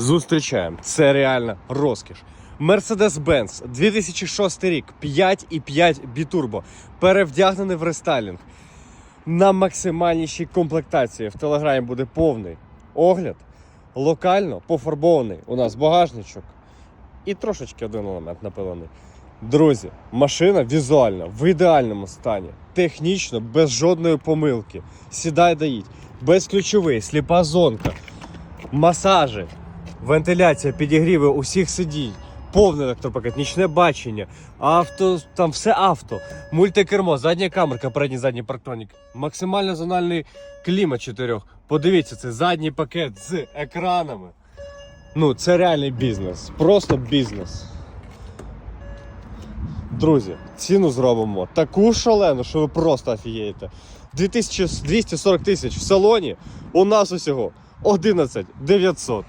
Зустрічаємо. Це реально розкіш. Mercedes-Benz 2006 рік, 5,5 бітурбо, перевдягнений в рестайлінг на максимальнішій комплектації. В телеграмі буде повний огляд. Локально пофарбований у нас багажничок і трошечки один елемент напилений. Друзі, машина візуально в ідеальному стані, технічно, без жодної помилки. Сідай доїдь, безключовий, сліпа зонка, масажі, вентиляція, підігріви усіх сидінь, повний електропакет, нічне бачення, авто, там все авто, мультикермо, задня камерка, передній задній парктронік, максимально зональний клімат чотирьох. Подивіться, це задній пакет з екранами. Ну, це реальний бізнес. Просто бізнес. Друзі, ціну зробимо таку шалену, що ви просто офігієте. 2240 тисяч в салоні у нас усього 11 900.